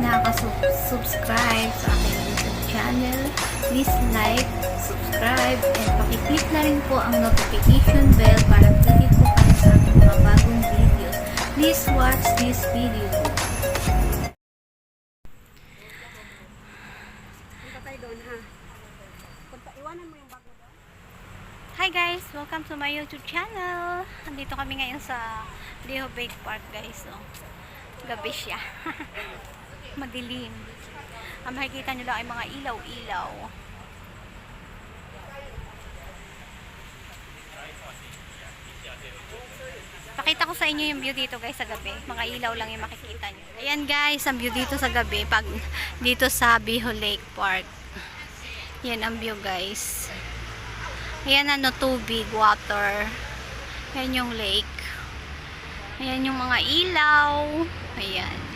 nakaka-subscribe sa aking YouTube channel, please like, subscribe, and pakiclick na rin po ang notification bell para updated po kayo sa aking mga bagong videos. Please watch this video. Hi guys! Welcome to my YouTube channel! Andito kami ngayon sa Leo Bake Park guys. Gabi siya. Madilim. Ang makikita nyo lang ay mga ilaw-ilaw. Pakita ko sa inyo yung view dito guys sa gabi. Mga ilaw lang yung makikita nyo. Ayan guys, ang view dito sa gabi. Pag dito sa Biho Lake Park. Yan ang view guys. Ayan ano, tubig, water. Ayan yung lake. Ayan yung mga ilaw. Ayan.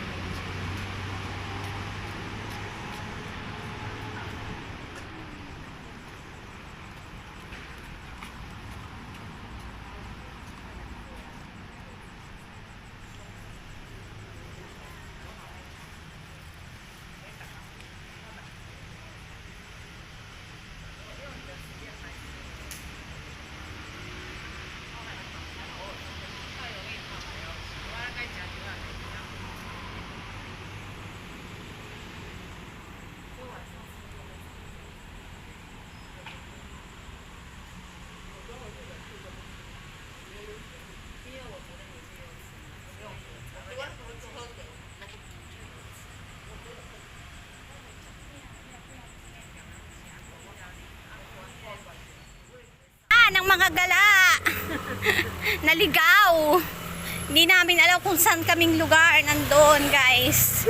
Ah, ng mga gala. Naligaw. Hindi namin alam kung saan kaming lugar nandoon, guys.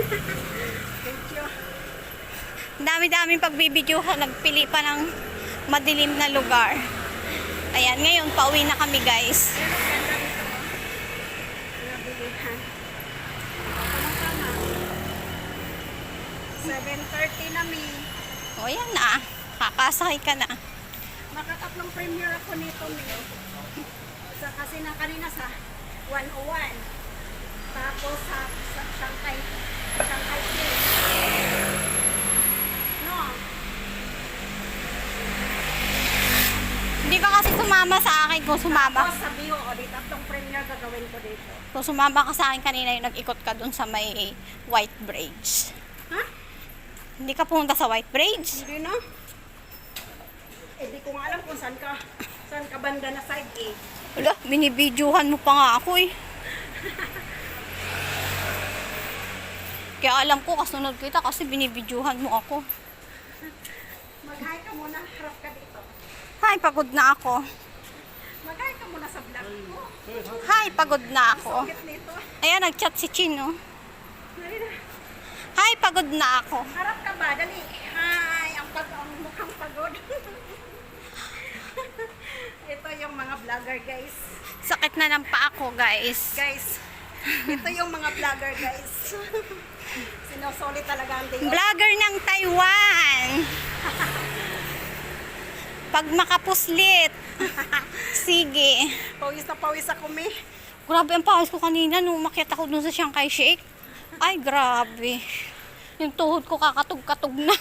Thank you. Ang dami-daming pagbibidyohan. Nagpili pa ng madilim na lugar. Ayan, ngayon, pauwi na kami, guys. Tama-tama. 7.30 na, mi. O, yan na. Kakasakay ka na. Makatatlong premiere ako nito, mi. Sa, kasi na kanina sa 101. Tapos sa, sa Shanghai. Shanghai Place. No? Hindi ka kasi sumama sa akin kung sumama. Tapos sa Bio, o, di tatlong premiere gagawin ko dito. Kung sumama ka sa akin kanina yung nag-ikot ka dun sa may white bridge. Ha? Hindi ka pumunta sa white bridge? Hindi na. Eh, di ko nga alam kung saan ka, saan ka banda na side eh. Wala, binibidyohan mo pa nga ako eh. Kaya alam ko, kasunod kita kasi binibidyohan mo ako. Mag-hi ka muna, harap ka dito. Hi, pagod na ako. Mag-hi ka muna sa vlog ko. Hi, pagod na ako. Ayan, nag-chat si Chino. Hi, pagod na ako. Harap ka ba? Dali. Hi, ang, pag ang mukhang pagod. ito yung mga vlogger guys. Sakit na ng pa ako, guys. Guys, ito yung mga vlogger guys. Sinusulit talaga ang day. Vlogger ng Taiwan. Pag makapuslit. Sige. Pawis na pawis ako me. Grabe ang pawis ko kanina nung umakyat ako dun sa Shanghai Shake. Ay, grabe. Yung tuhod ko kakatog-katog na.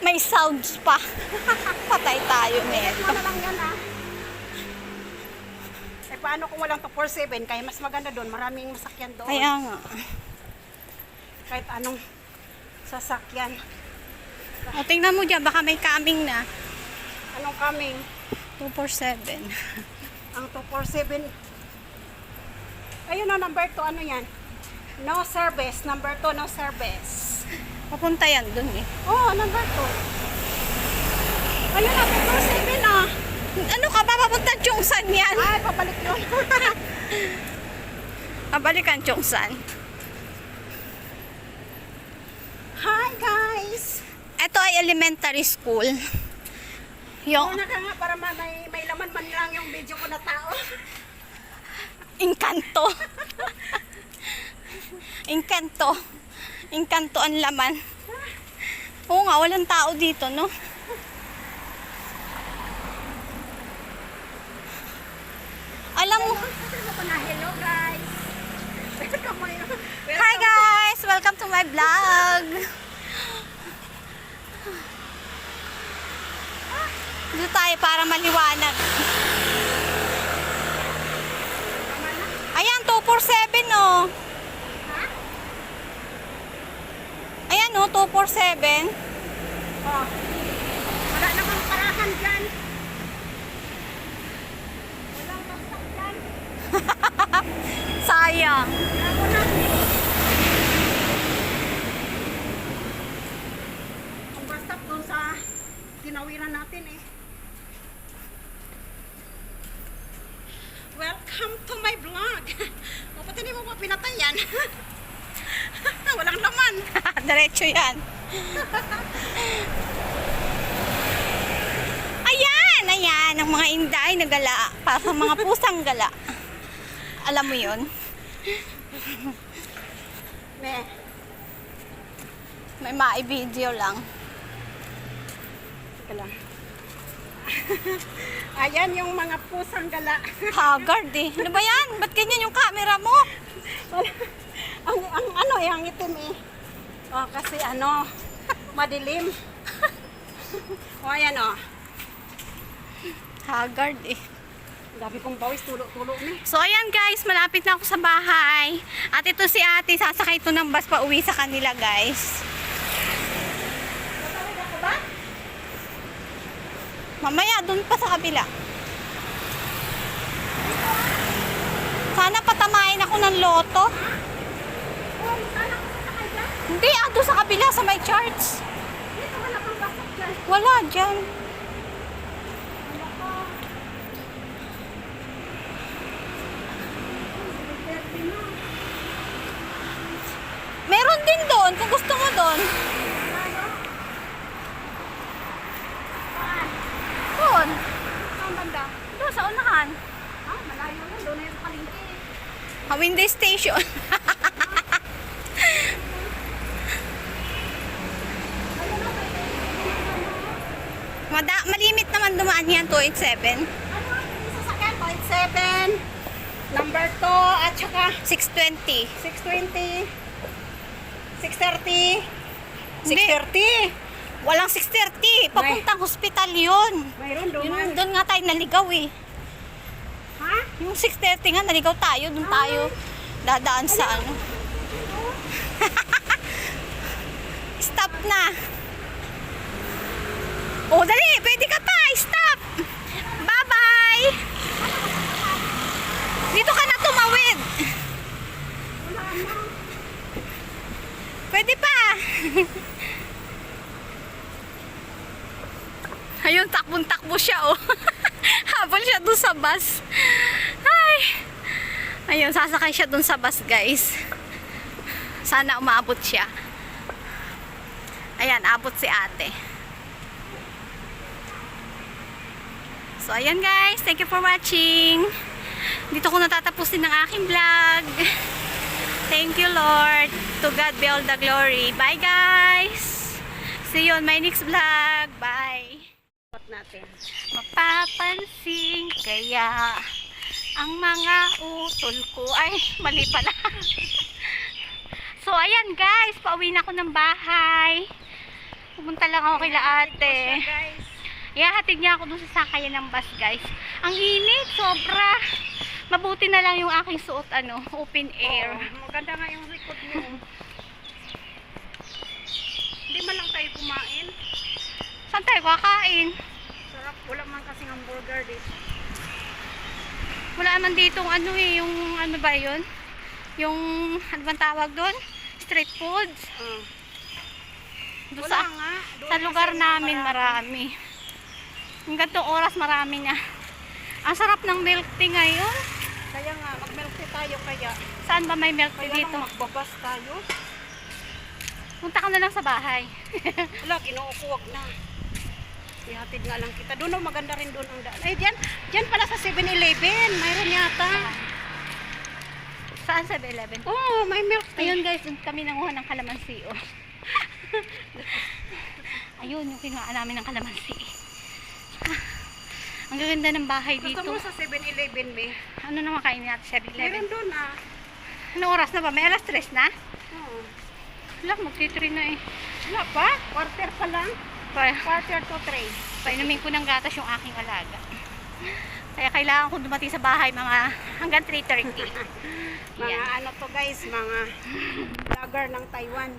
May sounds pa. Patay tayo, men. Ano lang yan ah. Eh paano kung walang 247? Kaya mas maganda doon. Maraming masakyan doon. Kaya nga. Kahit anong sasakyan. O, tingnan mo dyan. Baka may coming na. Anong coming? 247. Ang 247. Ayun na, number 2. Ano yan? No service. Number 2, no service. Papunta yan dun eh. Oh, number 2. Ayun na, 247 na. Ano ka ba? Papunta Chongsan yan. Ay, pabalik yun. Abalikan Chongsan. Hi, guys. Ito ay elementary school. Yung Una ka nga para ma- may, may laman man lang yung video ko na tao. Inkanto. Inkanto. Inkanto ang laman. Oo nga, walang tao dito, no? Alam mo, Sabi mo pa na, hello guys. my vlog. Dito tayo para maliwanag. Ayan, 247 oh. Ayan oh, 247. Oh. Wala namang parahan dyan. Walang bastak dyan. Sayang. Ako na. Ang bastak doon sa tinawiran natin eh. Welcome to my vlog. O, pati hindi mo pa pinatay yan. Walang laman. Diretso yan. Ayan, ayan, ang mga inday na gala. Para sa mga pusang gala. Alam mo yun? Me. May mai-video lang. Teka lang. Ayan yung mga pusang gala. Haggard eh. Ano ba yan? Ba't ganyan yung camera mo? ang, ang ano eh, ang itim eh. Oh, kasi ano, madilim. o ayan oh. Haggard eh. Gabi kong bawis, tulo-tulo ni. So ayan guys, malapit na ako sa bahay. At ito si ate, sasakay ito ng bus pa uwi sa kanila guys. Tatawid ako ba? Mamaya, dun pa sa kabila. Sana patamain ako ng loto. Oh, sana ko sasakay dyan. Hindi, ah, doon sa kabila sa my charts. Dito wala kang dyan. Wala dyan. Wala ka. Birthday mo. Meron din doon, kung gusto mo doon. Saan? Doon. Saan banda? Doon sa unahan. Ah, malayo lang. Doon na yung palengke. Hawinde Station. Mada, malimit naman dumaan yan, 287. Ano ang sasakyan? 0.7. Number 2 at saka 620. 620. 630. Hindi. 630. Walang 630. Papuntang hospital yun. Mayroon doon. Yun, doon nga tayo naligaw eh. Ha? Yung 630 nga, naligaw tayo. Doon tayo dadaan sa ano. Stop na. Oh, dali. Pwede ka pa. Stop. Bye-bye. Dito ka na tumawid. Wala na. Pwede pa. Ayun, takbong-takbo siya, oh. Habol siya dun sa bus. Ay. Ayun, sasakay siya dun sa bus, guys. Sana umabot siya. Ayan, abot si ate. So, ayan guys. Thank you for watching. Dito ko natatapusin ng aking vlog. Thank you, Lord. To God be all the glory. Bye, guys. See you on my next vlog. Bye. Natin. Mapapansin kaya ang mga utol ko. Ay, mali pala. so, ayan guys. Pauwi na ako ng bahay. Pumunta lang ako kila ate. Ihahatid niya ako dun sa sakayan ng bus, guys. Ang init, sobra. Mabuti na lang yung aking suot, ano, open air. Oo, maganda nga yung record niyo. Hindi man lang tayo kumain. Saan tayo kakain? Sarap. Wala man kasing hamburger dito. Wala naman ditong ano eh, yung ano ba yun? Yung, ano bang tawag doon? Street foods. Uh, Doon wala sa, nga. Doon sa lugar namin marami. marami. Yung gantong oras marami na. Ang sarap ng milk tea ngayon. Kaya nga, mag-milk tea tayo kaya. Saan ba may milk tea Kaya dito? lang magbabas tayo. Punta ka na lang sa bahay. Wala, kinuukuwag na. Ihatid nga lang kita. Doon, oh, maganda rin doon ang daan. Ay, dyan, dyan pala sa 7-Eleven. Mayroon yata. Saan 7-Eleven? Oh, may milk tea. Ayun guys, doon kami nanguha ng kalamansi. Oh. Ayun, yung kinuha namin ng kalamansi. Gaganda ng bahay Gusto dito. mo sa 7-Eleven, be? Ano naman kainin natin 7-Eleven? Meron doon, ah. Ano oras na ba? May alas 3 na? Oo. Wala, magti-3 na eh. Wala pa? Quarter pa lang? Pa, Quarter to three. painumin ko ng gatas yung aking alaga. Kaya kailangan ko dumating sa bahay mga hanggang 3.30. Mga Yan. ano to guys, mga vlogger ng Taiwan.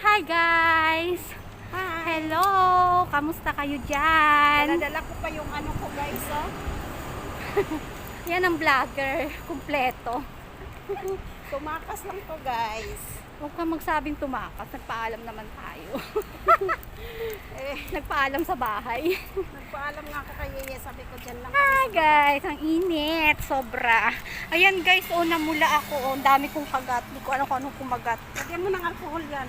Hi guys! Hi! Hello! Kamusta kayo dyan? Nadala ko pa yung ano ko guys, oh. Yan ang vlogger. Kumpleto. Tumakas lang to guys. Huwag kang magsabing tumakas. Nagpaalam naman tayo. Eh, Nagpaalam sa bahay. nagpaalam nga ako kay Yeye, sabi ko dyan lang. Hi guys! Ang init. Sobra. Ayan guys, oh, namula ako. Oh, ang dami kong kagat. Hindi ko alam kung anong kumagat. Lagyan mo ng alcohol yan.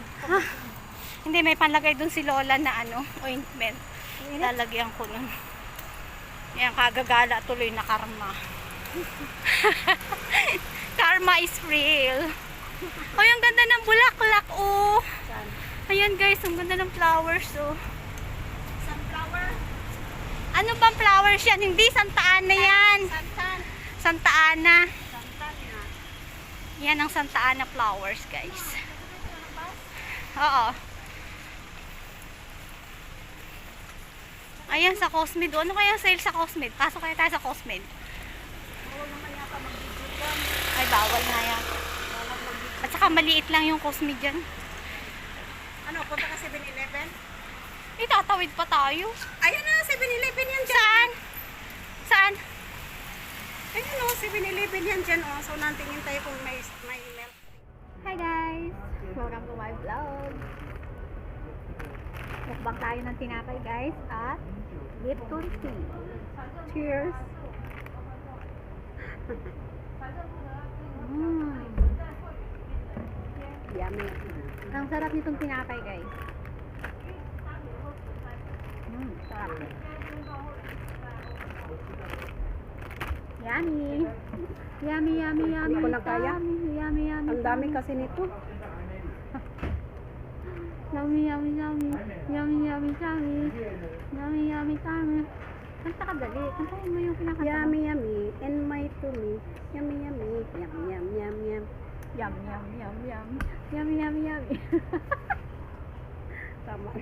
Hindi, may panlagay dun si Lola na ano, ointment. Lalagyan ko nun. Yan, kagagala tuloy na karma. karma is real. Ay, ang ganda ng bulaklak, oh. Yan. Ayan guys, ang ganda ng flowers, oh. Sunflower. Ano bang flowers yan? Hindi, Santa Ana yan. Santan. Santa Ana. Santan na. Yan ang Santa Ana flowers, guys. Oo. Ayan, sa Cosmed. Ano kaya sale sa Cosmed? Pasok kaya tayo sa Cosmed. Bawal naman yata mag-video. Ay, bawal na yan. At saka maliit lang yung Cosmed dyan. Ano, punta ka 7-Eleven? Itatawid pa tayo. Ayun na, 7-Eleven yan dyan. Saan? Saan? Ayun o, 7-Eleven yan dyan o. So, nantingin tayo kung may, may email. Hi guys! Welcome to my vlog. Mukbang tayo ng tinapay guys at Lipton tea. Cheers! Mm. Yummy. Ang sarap nitong tinapay guys. Mm, sarap. Yummy! Yummy, yummy, yummy. Hindi ko na kaya. Yummy, yummy, yummy. Ang dami kasi nito. Yummy, yummy, yummy. Yummy, yummy, yummy. Yummy, yummy, yummy. Kanta ka dali. Kantahin mo yung pinakanta. Yummy, yummy. And my me. Yummy, yummy. Yum, yum, yum, yum. Yum, yum, yum, yum. Yummy, yummy, yummy. Tama.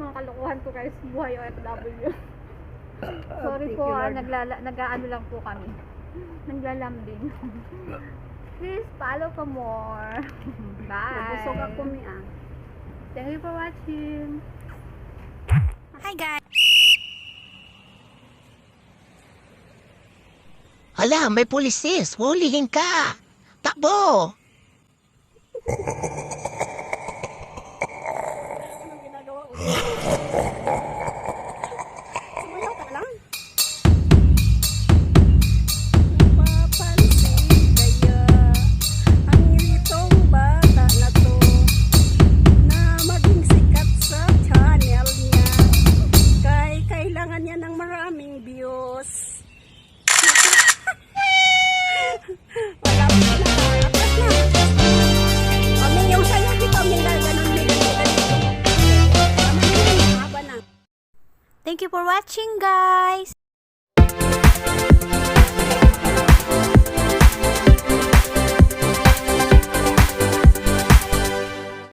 Mga kalokohan ko guys. Buhay OFW. Sorry Thank po ah. Naglala, nag-ano lang po kami. Naglalambing. Please follow for more. Bye. Nabusog ako mi ah. Thank you for watching. Hi guys. Hala, may pulisis. Hulihin ka. Takbo. for watching guys.